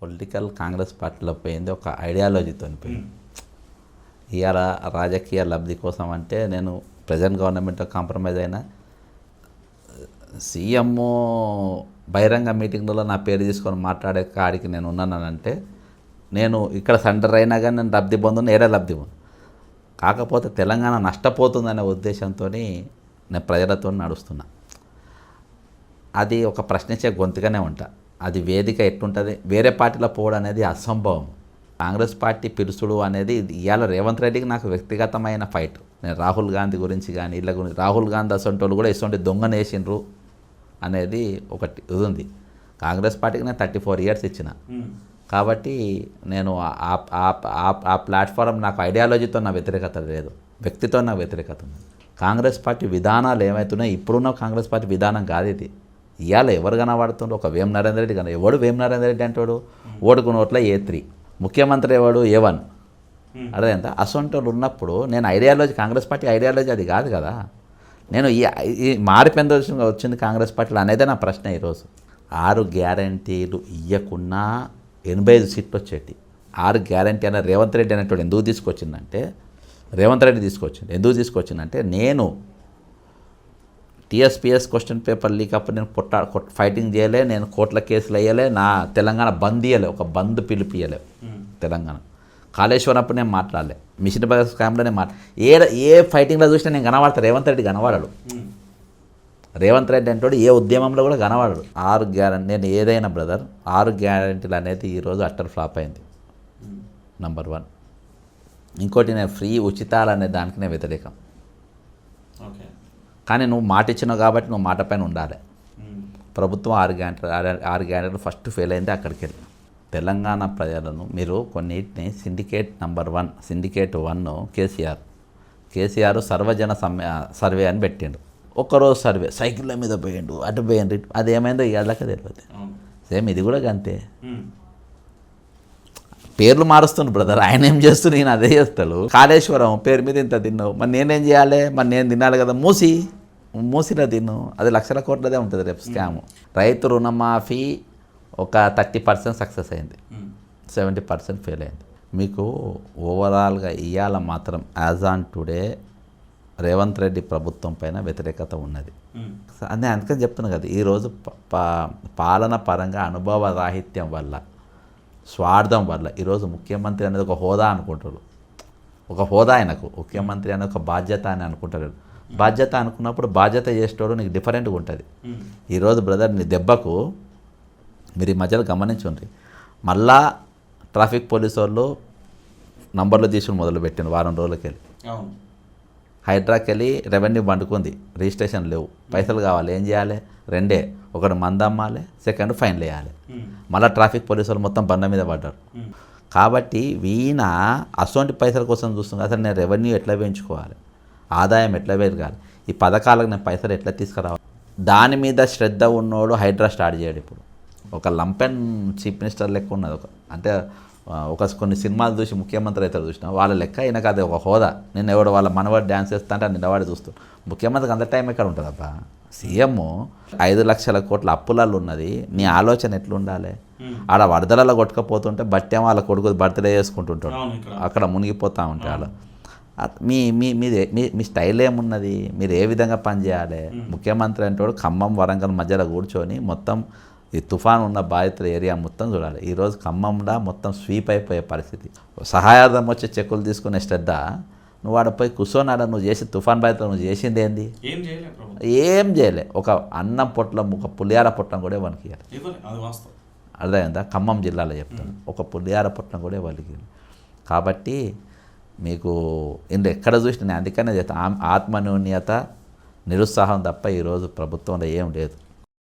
Political Congress పార్టీలో పోయింది ఒక ఐడియాలజీతో పోయింది. ఇవాళ రాజకీయ లబ్ధి కోసం అంటే నేను ప్రజెంట్ గవర్నమెంట్ కాంప్రమైజ్ అయినా సీఎం బహిరంగ మీటింగ్లలో నా పేరు తీసుకొని మాట్లాడే కాడికి నేను ఉన్నానంటే నేను ఇక్కడ సెంటర్ అయినా కానీ నేను లబ్ధి పొందును ఏడే లబ్ధి పొందు కాకపోతే తెలంగాణ నష్టపోతుందనే ఉద్దేశంతో నేను ప్రజలతో నడుస్తున్నా. అది ఒక ప్రశ్నించే గొంతుగానే ఉంటా. అది వేదిక ఎట్లుంటుంది వేరే పార్టీలో పోవడం అనేది అసంభవం. కాంగ్రెస్ పార్టీ పిలుసుడు అనేది ఇవాళ రేవంత్ రెడ్డికి నాకు వ్యక్తిగతమైన ఫైట్. నేను రాహుల్ గాంధీ గురించి కానీ వీళ్ళ గురించి రాహుల్ గాంధీ అసొంటోళ్ళు కూడా ఇటువంటి దొంగను వేసిండ్రు అనేది ఒకటి ఇది ఉంది. కాంగ్రెస్ పార్టీకి నేను థర్టీ ఫోర్ ఇయర్స్ ఇచ్చిన. కాబట్టి నేను ఆ- ఆ- ఆ- ఆ- ఆ ప్లాట్ఫారం నాకు ఐడియాలజీతో నా వ్యతిరేకత లేదు. వ్యక్తితో నా వ్యతిరేకత ఉంది. కాంగ్రెస్ పార్టీ విధానాలు ఏమవుతున్నాయి ఇప్పుడున్న కాంగ్రెస్ పార్టీ విధానం కాదు ఇది. ఇవాళ ఎవరు కనబడుతుండ్రు? ఒక వేం నరేంద్ర రెడ్డి కన ఎవడు వేం నరేంద్ర రెడ్డి అంటాడు? ఓటుకు నోట్ల ఏ త్రీ. ముఖ్యమంత్రి ఎవడు? A one. అర్థమైందా? అసొంటోళ్ళు ఉన్నప్పుడు నేను ఐడియాలజీ కాంగ్రెస్ పార్టీ ఐడియాలజీ అది కాదు కదా. నేను ఈ ఈ మారిపోయిన వచ్చింది కాంగ్రెస్ పార్టీలో అనేదే నా ప్రశ్న ఈరోజు. ఆరు గ్యారంటీలు ఇవ్వకున్నా ఎనభై ఐదు సీట్లు వచ్చేటి. ఆరు గ్యారంటీ అన్న రేవంత్ రెడ్డి అనేటువంటి ఎందుకు తీసుకొచ్చిందంటే రేవంత్ రెడ్డి తీసుకొచ్చింది ఎందుకు తీసుకొచ్చిందంటే నేను టీఎస్పీఎస్ క్వశ్చన్ పేపర్ లీక్ అప్పుడు నేను పొట్ట కొట్- ఫైటింగ్ చేయలే నేను కోర్టుల కేసులు వేయలే నా తెలంగాణ బంద్ ఇయ్యలే ఒక బంద్ పిలిపియలే తెలంగాణ. కాళేశ్వరం అప్పుడు నేను మాట్లాడలే. మిషన్ బస్ స్కామ్లో నేను మాట్లా ఏ ఏ ఫైటింగ్లో చూసినా నేను కనబడతా రేవంత్ రెడ్డి కనబడాడు. రేవంత్ రెడ్డి అంటాడు ఏ ఉద్యమంలో కూడా కనబడడు. ఆరు గ్యారంటీ నేను ఏదైనా బ్రదర్ ఆరు గ్యారంటీలు అనేది ఈరోజు అట్టర్ ఫ్లాప్ అయింది. నంబర్ వన్ ఇంకోటి నేను ఫ్రీ ఉచితాలు అనే దానికి నేను వ్యతిరేకం. ఓకే. కానీ నువ్వు మాట ఇచ్చినావు కాబట్టి నువ్వు మాట పైన ఉండాలి. ప్రభుత్వం ఆరు గ్యారెంటీ ఆరు గ్యారెంటీలు ఫస్ట్ ఫెయిల్ అయింది అక్కడికి వెళ్ళి తెలంగాణ ప్రజలను మీరు కొన్నిటిని syndicate number one syndicate one KCR. KCR సర్వజన సమ్మె సర్వే అని పెట్టిండు. ఒక్కరోజు సర్వే సైకిళ్ళ మీద పోయిండు అటు పోయిండు అది ఏమైందో ఇళ్ళకే తెలియదు. సేమ్ ఇది కూడా అంతే. పేర్లు మారుస్తుండు బ్రదర్ ఆయన ఏం చేస్తూ నేను అదే చేస్తాడు. కాళేశ్వరం పేరు మీద ఇంత తిన్నావు. మరి నేనేం చేయాలి? మరి నేను తినాలి కదా. మూసి మూసిలో తిన్ను అది లక్షల కోట్లదే ఉంటుంది రేపు స్కామ్. రైతు రుణమాఫీ ఒక థర్టీ పర్సెంట్ సక్సెస్ అయింది. సెవెంటీ పర్సెంట్ ఫెయిల్ అయింది. మీకు ఓవరాల్గా ఇవాళ మాత్రం as on today Revanth Reddy ప్రభుత్వం పైన వ్యతిరేకత ఉన్నది. అందుకని చెప్తున్నా కదా ఈరోజు పాలన పరంగా అనుభవ రాహిత్యం వల్ల స్వార్థం వల్ల. ఈరోజు ముఖ్యమంత్రి అనేది ఒక హోదా అనుకుంటారు. ఒక హోదా ఆయనకు. ముఖ్యమంత్రి అనేది ఒక బాధ్యత అని అనుకుంటారు. బాధ్యత అనుకున్నప్పుడు బాధ్యత చేసేటోడు నీకు డిఫరెంట్గా ఉంటుంది. ఉమ్. ఈరోజు బ్రదర్ నీ దెబ్బకు మీరు ఈ మధ్యలో గమనించండి మళ్ళా ట్రాఫిక్ పోలీసు వాళ్ళు నంబర్లు తీసుకుని మొదలు పెట్టిన వారం రోజులకి వెళ్ళి అవును హైడ్రాకి వెళ్ళి రెవెన్యూ పండుకుంది. రిజిస్ట్రేషన్ లేవు. పైసలు కావాలి. ఏం చేయాలి? రెండే. ఒకటి మంద అమ్మాలి సెకండ్ ఫైన్లు వేయాలి. మళ్ళీ ట్రాఫిక్ పోలీసు వాళ్ళు మొత్తం బండ మీద పడ్డారు. కాబట్టి వీణ అసొంటి పైసల కోసం చూస్తుంది. అసలు నేను రెవెన్యూ ఎట్లా పెంచుకోవాలి? ఆదాయం ఎట్లా పెరగాలి? ఈ పథకాలకు నేను పైసలు ఎట్లా తీసుకురావాలి? దాని మీద శ్రద్ధ ఉన్నోడు హైడ్రా స్టార్ట్ చేయడు ఇప్పుడు. ఒక లంపెన్ చీఫ్ మినిస్టర్ లెక్క ఉన్నది ఒక అంటే ఒక కొన్ని సినిమాలు చూసి ముఖ్యమంత్రి అయితే చూసిన వాళ్ళ లెక్క ఈయనకు అది ఒక హోదా. నేను ఎవడు వాళ్ళ మనవాడు డ్యాన్స్ చేస్తా అంటే నిన్నవాడు చూస్తూ. ముఖ్యమంత్రికి అంత టైం ఎక్కడ ఉంటుందబ్బా సీఎం ఐదు లక్షల కోట్ల అప్పులలో ఉన్నది నీ ఆలోచన ఎట్లుండాలి. ఆడ వరదలలో కొట్టుకపోతుంటే బట్టేమో వాళ్ళ కొడుకు బర్త్డే చేసుకుంటుంటాడు. అక్కడ మునిగిపోతూ ఉంటాయి వాళ్ళు మీ మీ మీది మీ మీ స్టైల్ ఏమున్నది? మీరు ఏ విధంగా పనిచేయాలి? ముఖ్యమంత్రి అంటే ఖమ్మం వరంగల్ మధ్యలో కూర్చొని మొత్తం ఈ తుఫాన్ ఉన్న బాధితుల ఏరియా మొత్తం చూడాలి. ఈరోజు ఖమ్మంలో మొత్తం స్వీప్ అయిపోయే పరిస్థితి. సహాయార్థం వచ్చే చెక్కులు తీసుకునే శ్రద్ధ. నువ్వు ఆడ పోయి కూర్చొని నువ్వు చేసి తుఫాన్ బాధితులు నువ్వు చేసింది ఏంది? ఏం చేయలే ఒక అన్నం పొట్లం ఒక పులిహార పొట్లం కూడా వనికి అర్థమైందా? ఖమ్మం జిల్లాలో చెప్తాను. ఒక పులిహార పొట్లం కూడా వాళ్ళకి కాబట్టి మీకు ఇందులో ఎక్కడ చూసినా నేను అందుకనే చెప్తాను ఆత్మన్యూన్యత నిరుత్సాహం తప్ప ఈరోజు ప్రభుత్వంలో ఏం లేదు.